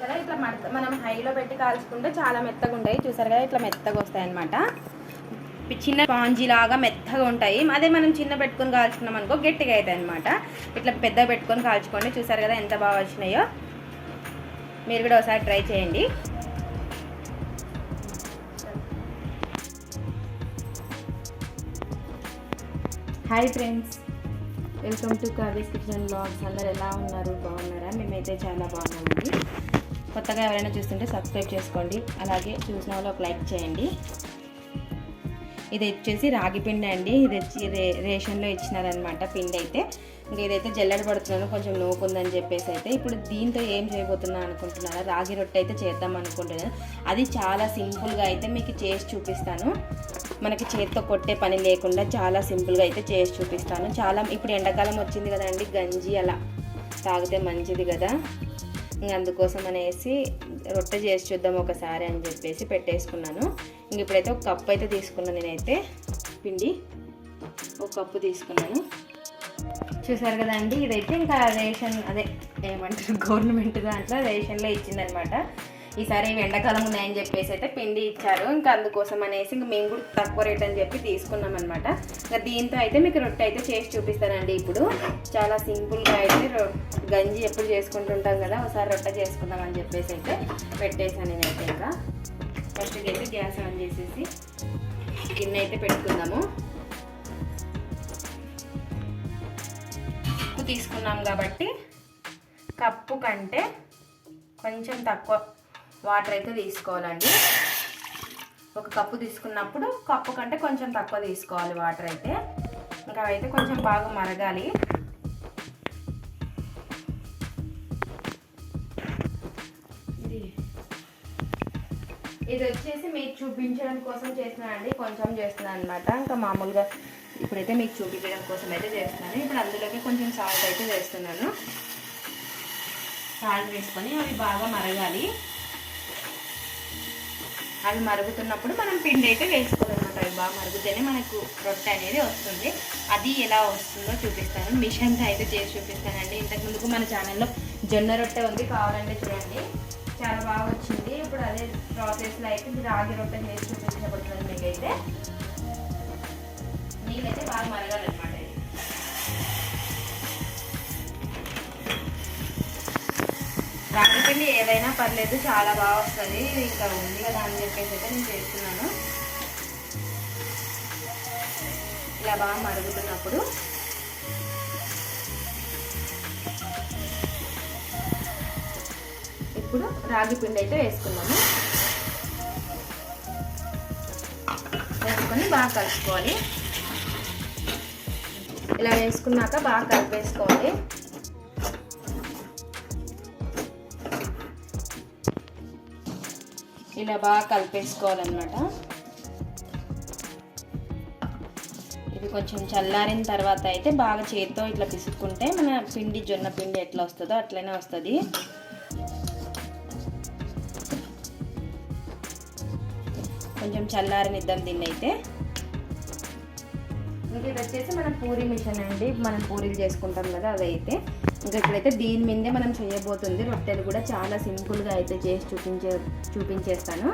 కదా ఇట్లా మడత మనం హైలో పెట్టి కాల్చుకుంటే చాలా మెత్తగా ఉంటాయి. చూసారు కదా ఇట్లా మెత్తగా వస్తాయి అనమాట చిన్న స్పాంజీ లాగా మెత్తగా ఉంటాయి. అదే మనం చిన్న పెట్టుకొని కాల్చుకున్నాం అనుకో గట్టిగా అవుతాయి అనమాట ఇట్లా పెద్దగా పెట్టుకొని కాల్చుకోండి. చూసారు కదా ఎంత బాగా వచ్చినాయో. మీరు కూడా ఒకసారి ట్రై చేయండి. Hi friends welcome to Kavya's kitchen blogs. అందరు ఎలా ఉన్నారు? బాగున్నారా? మేమైతే చాలా బాగున్నామండి. కొత్తగా ఎవరైనా చూస్తుంటే సబ్స్క్రైబ్ చేసుకోండి. అలాగే చూసిన వాళ్ళు ఒక లైక్ చేయండి. ఇది వచ్చేసి రాగి పిండి అండి. ఇది వచ్చి రే రేషన్లో ఇచ్చినారనమాట పిండి అయితే ఇంకా ఇదైతే జల్లెడ పడుతున్నాను. కొంచెం నూకుందని చెప్పేసి అయితే. ఇప్పుడు దీంతో ఏం చేయబోతున్నా అనుకుంటున్నారా? రాగి రొట్టె అయితే చేద్దాం అనుకుంటున్నాను అది చాలా సింపుల్గా అయితే మీకు చేసి చూపిస్తాను. మనకి చేతితో కొట్టే పని లేకుండా చాలా సింపుల్గా అయితే చేసి చూపిస్తాను. చాలా ఇప్పుడు ఎండాకాలం వచ్చింది కదండి. గంజి అలా తాగితే మంచిది కదా. అందుకోసం అనేసి రొట్టె చేసి చూద్దాం ఒకసారి అని చెప్పేసి పెట్టేసుకున్నాను. ఇంక ఇప్పుడైతే ఒక కప్పు అయితే తీసుకున్నాను నేనైతే. పిండి ఒక కప్పు తీసుకున్నాను. చూసారు కదండి ఇదైతే ఇంకా రేషన్ అదే ఏమంటారు గవర్నమెంట్ దాంట్లో రేషన్లో ఇచ్చిందనమాట ఈసారి ఎండాకాలం ఉన్నాయని చెప్పేసి అయితే పిండి ఇచ్చారు. ఇంకా అందుకోసం అనేసి ఇంక మేము కూడా తక్కువ రేట్ అని చెప్పి తీసుకున్నాం అనమాట ఇంకా దీంతో అయితే మీకు రొట్టె అయితే చేసి చూపిస్తానండి ఇప్పుడు. చాలా సింపుల్గా అయితే రొ- గంజి ఎప్పుడు చేసుకుంటుంటాం కదా ఒకసారి రొట్టె చేసుకుందాం అని చెప్పేసి అయితే పెట్టేసాను నేనైతే ఇంకా. ఫస్ట్ అయితే గ్యాస్ ఆన్ చేసేసి గిన్నె అయితే పెట్టుకుందాము. తీసుకున్నాం కాబట్టి కప్పు కంటే కొంచెం తక్కువ వాటర్ అయితే తీసుకోవాలండి. ఒక కప్పు తీసుకున్నప్పుడు కప్పు కంటే కొంచెం తక్కువ తీసుకోవాలి వాటర్ అయితే. ఇంకా అయితే కొంచెం బాగా మరగాలి. ఇది ఇది వచ్చేసి మీకు చూపించడం కోసం చేస్తున్నానండి. కొంచెం చేస్తున్నాను అనమాట ఇంకా మామూలుగా ఇప్పుడైతే మీకు చూపించడం కోసం అయితే చేస్తున్నాను. ఇప్పుడు అందులోకి కొంచెం సాల్ట్ అయితే వేస్తున్నాను. సాల్ట్ వేసుకొని అవి బాగా మరగాలి. అవి మరుగుతున్నప్పుడు మనం పిండి అయితే వేసుకోవాలన్నమాట. అవి బాగా మరుగుతేనే మనకు రొట్టె అనేది వస్తుంది. అది ఎలా వస్తుందో చూపిస్తాను. మిషన్తో అయితే చేసి చూపిస్తానండి. ఇంతకుముందుకు మన ఛానల్లో జొన్న రొట్టె ఉంది కావాలంటే చూడండి. చాలా బాగా వచ్చింది. ఇప్పుడు అదే ప్రాసెస్లో అయితే రాగి రొట్టె చేసి చూపించబడుతుంది మీకైతే. నీళ్ళైతే బాగా మరగాలి. ఇది ఏదైనా పర్లేదు చాలా బాగా వస్తుంది. ఇంకా ఉంది కదా అని చెప్పేసి అయితే నేను చేస్తున్నాను. ఇలా బాగా మరుగుతున్నప్పుడు ఇప్పుడు రాగి పిండి అయితే వేసుకున్నాము. వేసుకొని బాగా కలుపుకోవాలి. ఇలా వేసుకున్నాక బాగా కలిపేసుకోవాలి. ఇలా బాగా కలిపేసుకోవాలన్నమాట. ఇది కొంచెం చల్లారిన తర్వాత అయితే బాగా చేతితో ఇట్లా పిసుక్కుంటే మన పిండి జొన్న పిండి ఎట్లా వస్తుందో అట్లనే వస్తుంది. కొంచెం చల్లారనిద్దాం దీన్ని అయితే. ఇంకా ఇది వచ్చేసి మన పూరి మిషన్ అండి. మనం పూరీలు చేసుకుంటాం కదా అదైతే. ఇంకా ఇప్పుడైతే దీని మీదే మనం చేయబోతుంది రొట్టెలు కూడా చాలా సింపుల్గా అయితే చేసి చూపించే చూపించేస్తాను.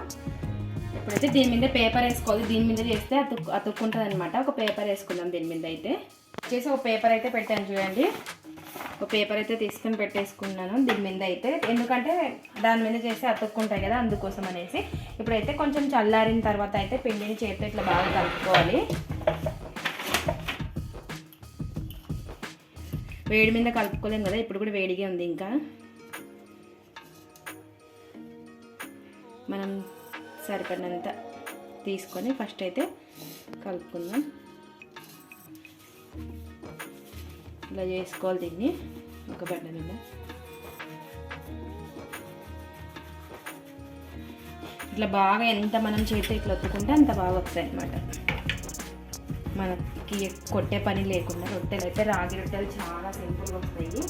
ఇప్పుడైతే దీని మీద పేపర్ వేసుకోవాలి. దీని మీద చేస్తే అతుక్కు అతుక్కుంటుంది అనమాట ఒక పేపర్ వేసుకుందాం దీని మీద అయితే. వచ్చేసి ఒక పేపర్ అయితే పెట్టాను చూడండి. ఒక పేపర్ అయితే తీసుకొని పెట్టేసుకున్నాను దీని మీద అయితే. ఎందుకంటే దాని మీద చేస్తే అతుక్కుంటాయి కదా అందుకోసం అనేసి. ఇప్పుడైతే కొంచెం చల్లారిన తర్వాత అయితే పిండిని చేతితో ఇట్లా బాగా కలుపుకోవాలి. వేడి మీద కలుపుకోలేం కదా ఇప్పుడు కూడా వేడిగా ఉంది ఇంకా. మనం సరిపడినంత తీసుకొని ఫస్ట్ అయితే కలుపుకుందాం. ఇలా చేసుకోవాలి దీన్ని ఒక బండ మీద. ఇట్లా బాగా ఎంత మనం చేస్తే ఇట్లా ఒత్తుకుంటే అంత బాగా వస్తాయి అన్నమాట మనకి కొట్టే పని లేకుండా రొట్టెలు అయితే రాగి రొట్టెలు చాలా సింపుల్గా వస్తాయి.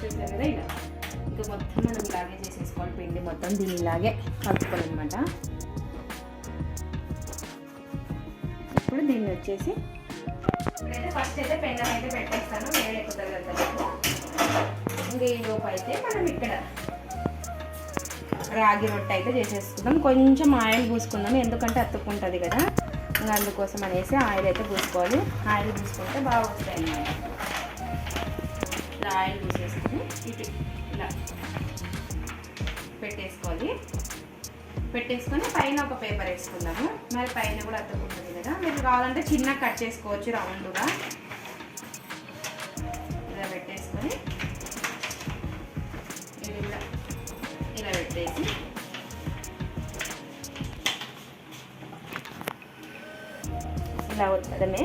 చూసారు కదా ఇలా? ఇంకా మొత్తం మనం ఇలాగే చేసేసుకోవాలి. పిండి మొత్తం దీన్ని ఇలాగే కలుపుకోవాలన్నమాట. ఇప్పుడు దీన్ని వచ్చేసి ఇప్పుడైతే ఫస్ట్ అయితే పెండ అయితే పెట్టేస్తాను. వేడి కదా ఇంకా ఈ లోపు అయితే మనం ఇక్కడ రాగి రొట్టె అయితే చేసేసుకుందాం. కొంచెం ఆయిల్ పూసుకుందాం. ఎందుకంటే అతుక్కుంటుంది కదా. ఇంకా అందుకోసం అనేసి ఆయిల్ అయితే పూసుకోవాలి. ఆయిల్ పూసుకుంటే బాగా వస్తాయి ఇలా ఆయిల్ పూసేసుకుని ఇటు ఇలా పెట్టేసుకోవాలి. పెట్టేసుకొని పైన ఒక పేపర్ వేసుకుందాము. మరి పైన కూడా అతుక్కుంటుంది కదా. మీరు కావాలంటే చిన్న కట్ చేసుకోవచ్చు రౌండ్గా. ఇలా వద్దడమే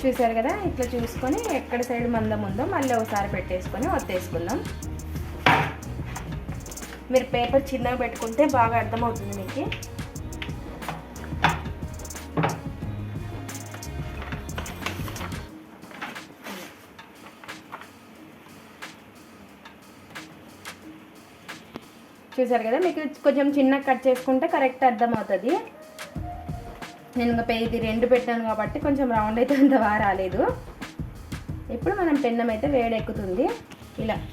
చూసారు కదా? ఇట్లా చూసుకొని ఎక్కడ సైడ్ మందం ఉందో మళ్ళీ ఒకసారి పెట్టేసుకొని ఒత్తేసుకుందాం. మీరు పేపర్ చిన్నగా పెట్టుకుంటే బాగా అర్థమవుతుంది మీకు. చూసారు కదా మీకు కొంచెం చిన్నగా కట్ చేసుకుంటే కరెక్ట్ అర్థమవుతుంది. నేను ఇంకా పే- ఇది రెండు పెట్టాను కాబట్టి కొంచెం రౌండ్ అయితే అంత బాగా రాలేదు. ఇప్పుడు మనం పెన్నం అయితే వేడెక్కుతుంది. ఇలా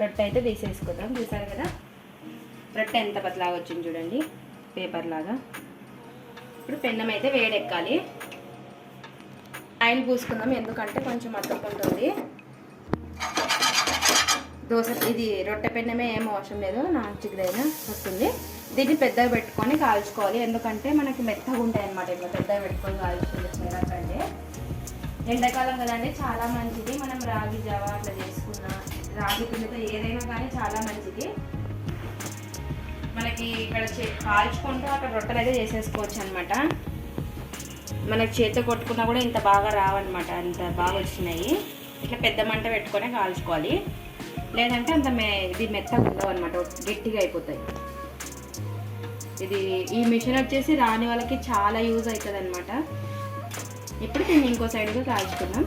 రొట్టె అయితే తీసేసుకుందాం. చూసారు కదా? రొట్టె ఎంత పతలాగా వచ్చింది చూడండి పేపర్ లాగా. ఇప్పుడు పెన్నం అయితే వేడెక్కాలి. ఆయిల్ పూసుకుందాం ఎందుకంటే కొంచెం అతుక్కుంటుంది. దోశ ఇది రొట్టె పెన్నమే ఏం అవసరం లేదు నాన్ చిక్కదైనా వస్తుంది. దీన్ని పెద్దగా పెట్టుకొని కాల్చుకోవాలి. ఎందుకంటే మనకి మెత్తగా ఉంటాయి అనమాట ఇట్లా పెద్దగా పెట్టుకొని కాల్చుకుంటే కంటే ఎండాకాలం కదండి చాలా మంచిది. మనం రాగి జావ అట్లా చేసుకున్న రాగి పిండితో ఏదైనా కానీ చాలా మంచిది. మనకి ఇక్కడ కాల్చుకుంటూ అక్కడ రొట్టెలు అయితే చేసేసుకోవచ్చు అనమాట మనకి చేతితో కొట్టుకున్నా కూడా ఇంత బాగా రావన్నమాట. అంత బాగా వచ్చినాయి. ఇట్లా పెద్ద మంట పెట్టుకొని కాల్చుకోవాలి. లేదంటే అంత మే ఇది మెత్తగా ఉండవు అనమాట గట్టిగా అయిపోతాయి. ఇది ఈ మిషన్ వచ్చేసి రాని వాళ్ళకి చాలా యూజ్ అవుతుంది అనమాట ఇప్పుడు దీన్ని ఇంకో సైడ్గా కాల్చుకుందాం.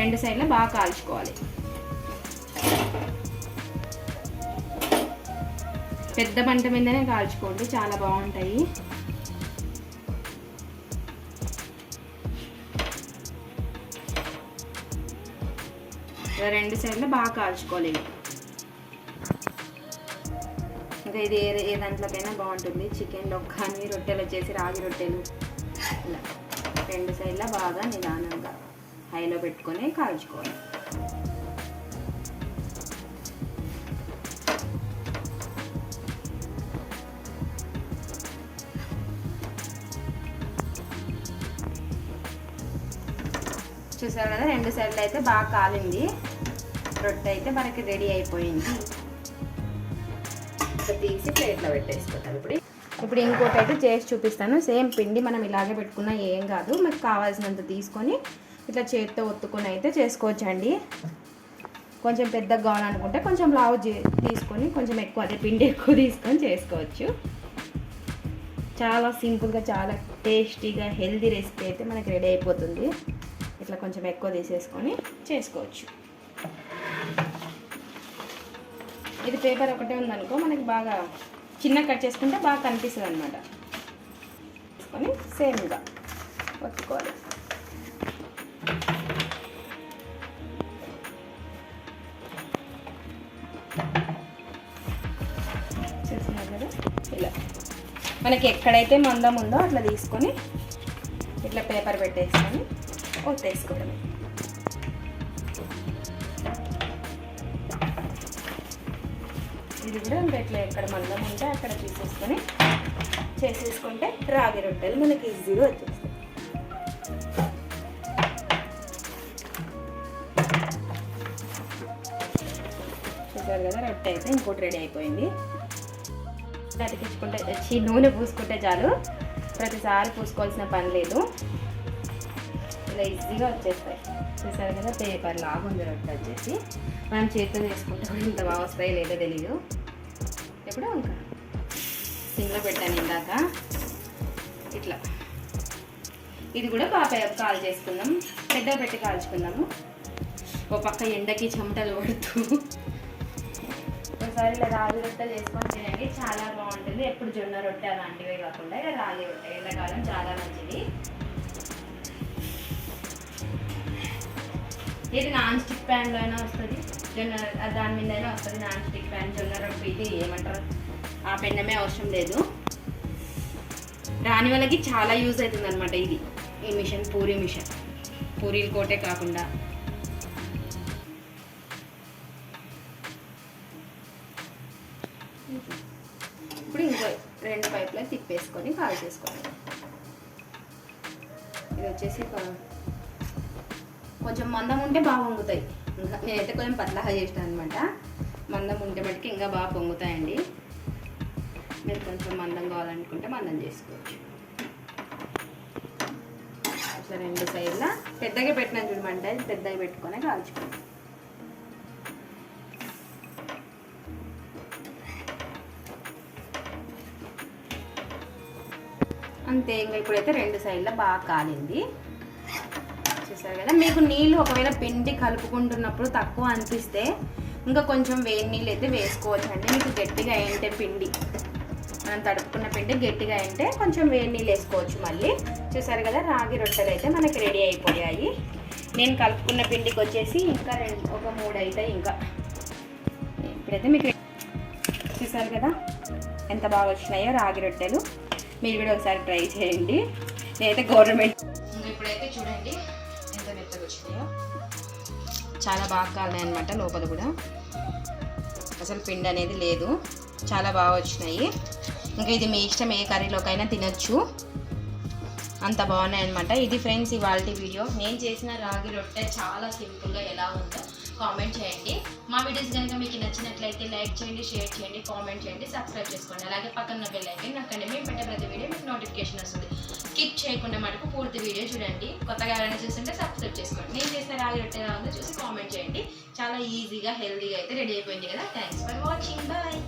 రెండు సైడ్లో బాగా కాల్చుకోవాలి. పెద్ద పంట మీదనే కాల్చుకోండి. చాలా బాగుంటాయి. రెండు సైడ్లు బాగా కాల్చుకోవాలి. ఇంకా ఇది ఏ ఏ దాంట్లోకైనా బాగుంటుంది. చికెన్లో కానీ రొట్టెలు వచ్చేసి రాగి రొట్టెలు. ఇలా రెండు సైడ్ల బాగా నిదానంగా హైలో పెట్టుకొని కాల్చుకోవాలి. చూసారు కదా రెండు సైడ్లు అయితే బాగా కాలింది. రొట్టె అయితే మనకి రెడీ అయిపోయింది. తీసి ప్లేట్లో పెట్టేసుకుంటాం ఇప్పుడు. ఇప్పుడు ఇంకోటి అయితే చేసి చూపిస్తాను. సేమ్ పిండి మనం ఇలాగే పెట్టుకున్నా ఏం కాదు. మీకు కావాల్సినంత తీసుకొని ఇట్లా చేతితో ఒత్తుకొని అయితే చేసుకోవచ్చండి. కొంచెం పెద్దగా కావాలనుకుంటే కొంచెం లావు చే- తీసుకొని కొంచెం ఎక్కువ అదే పిండి ఎక్కువ తీసుకొని చేసుకోవచ్చు. చాలా సింపుల్గా చాలా టేస్టీగా హెల్దీ రెసిపీ అయితే మనకి రెడీ అయిపోతుంది. ఇట్లా కొంచెం ఎక్కువ తీసేసుకొని చేసుకోవచ్చు. ఇది పేపర్ ఒకటే ఉందనుకో మనకి బాగా చిన్న కట్ చేసుకుంటే బాగా కనిపిస్తుంది అనమాట తీసుకొని సేమ్గా ఒత్తుకోవాలి. చూస్తున్నారు కదా? ఇలా. మనకి ఎక్కడైతే మందం ఉందో అట్లా తీసుకొని ఇట్లా పేపర్ పెట్టేసుకొని ఒత్తేసుకోవడమే ఇది కూడా ఇంకా ఇట్లా ఎక్కడ మందం ఉంటే అక్కడ తీసేసుకొని చేసేసుకుంటే రాగి రొట్టెలు మనకి ఈజీగా వచ్చేస్తాయి. చూసారు కదా రొట్టె అయితే ఇంకోటి రెడీ అయిపోయింది. అతికించుకుంటే వచ్చి నూనె పూసుకుంటే చాలు. ప్రతిసారి పూసుకోవాల్సిన పని లేదు. ఇలా ఈజీగా వచ్చేస్తాయి. చూసారు కదా పేపర్ లాగా ఉంది రొట్టె వచ్చేసి. మనం చేతితో చేసుకుంటే ఇంత బాగా వస్తాయి లేదో తెలియదు ఇప్పుడు వంకాయ సిమ్లో పెట్టాను ఇందాక. ఇట్లా. ఇది కూడా బాగా కాల్ చేసుకుందాం. పెద్ద పెట్టి కాల్చుకుందాము. ఓ పక్క ఎండకి చెమటలు పడుతూ ఒకసారి ఇలా రాగి రొట్టె చేసుకొని తినండి. చాలా బాగుంటుంది. ఎప్పుడు జొన్న రొట్టె అలాంటివే కాకుండా ఇలా రాగి రొట్టె ఎండాకాలం చాలా మంచిది. ఇది నాన్ స్టిక్ ప్యాన్లో అయినా వస్తుంది. జొన్న దాని మీద వస్తుంది నాన్ స్టిక్ ప్యాన్ జొన్న రొట్టె ఇది ఏమంటారు? ఆ పెన్నమే అవసరం లేదు. దాని వల్లకి చాలా యూజ్ అవుతుంది అనమాట ఇది. ఈ మిషన్ పూరి మిషన్. పూరీలు కోటే కాకుండా. ఇప్పుడు ఇంకో రెండు పైపులు తిప్పేసుకొని కాల్ చేసుకోవాలి. ఇది వచ్చేసి కొంచెం మందం ఉంటే బాగా వంగుతాయి ఇంకా నేనైతే కొంచెం పతలాగా చేస్తాను అనమాట మందం ఉంటే మటుకు ఇంకా బాగా పొంగుతాయండి. మీరు కొంచెం మందం కావాలనుకుంటే మందం చేసుకోవచ్చు. రెండు సైడ్ల పెద్దగా పెట్టిన చూడమంట అది పెద్దగా పెట్టుకొని కాల్చుకోండి అంతే ఇంకా ఇప్పుడైతే రెండు సైడ్ల బాగా కాలింది. చూసారు కదా. మీకు నీళ్ళు ఒకవేళ పిండి కలుపుకుంటున్నప్పుడు తక్కువ అనిపిస్తే ఇంకా కొంచెం వేడి నీళ్ళు అయితే వేసుకోవచ్చు అండి మీకు గట్టిగా అయింటే పిండి మనం తడుపుకున్న పిండి గట్టిగా అయింటే కొంచెం వేడి నీళ్ళు వేసుకోవచ్చు మళ్ళీ. చూసారు కదా రాగి రొట్టెలు అయితే మనకి రెడీ అయిపోయాయి. నేను కలుపుకున్న పిండికి వచ్చేసి ఇంకా రెండు ఒక మూడు అవుతాయి ఇంకా. ఇప్పుడైతే మీకు చూసారు కదా ఎంత బాగా వచ్చినాయో రాగి రొట్టెలు. మీరు కూడా ఒకసారి ట్రై చేయండి. నేనైతే గవర్నమెంట్ చాలా బాగా కాలినాయి అనమాట లోపల కూడా. అసలు పిండి అనేది లేదు. చాలా బాగా వచ్చినాయి. ఇంకా ఇది మీ ఇష్టం ఏ కర్రీలోకైనా తినచ్చు. అంత బాగున్నాయి అనమాట ఇది ఫ్రెండ్స్ ఇవాళ వీడియో. నేను చేసిన రాగి రొట్టె చాలా సింపుల్గా ఎలా ఉందో కామెంట్ చేయండి. మా వీడియోస్ కనుక మీకు నచ్చినట్లయితే లైక్ చేయండి షేర్ చేయండి కామెంట్ చేయండి సబ్స్క్రైబ్ చేసుకోండి. అలాగే పక్కన బెల్ ఐకన్ నొక్కండి. మేము పెట్టే ప్రతి వీడియో మీకు నోటిఫికేషన్ వస్తుంది. స్కిప్ చేయకుండా మటుకు పూర్తి వీడియో చూడండి. కొత్తగా ఎవరైనా చూస్తుంటే సబ్స్క్రైబ్ చేసుకోండి. నేను చేసిన రాగి రొట్టె ఎలా ఉందో చూసి కామెంట్ చేయండి. చాలా ఈజీగా హెల్తీగా అయితే రెడీ అయిపోయింది కదా. Thanks for watching bye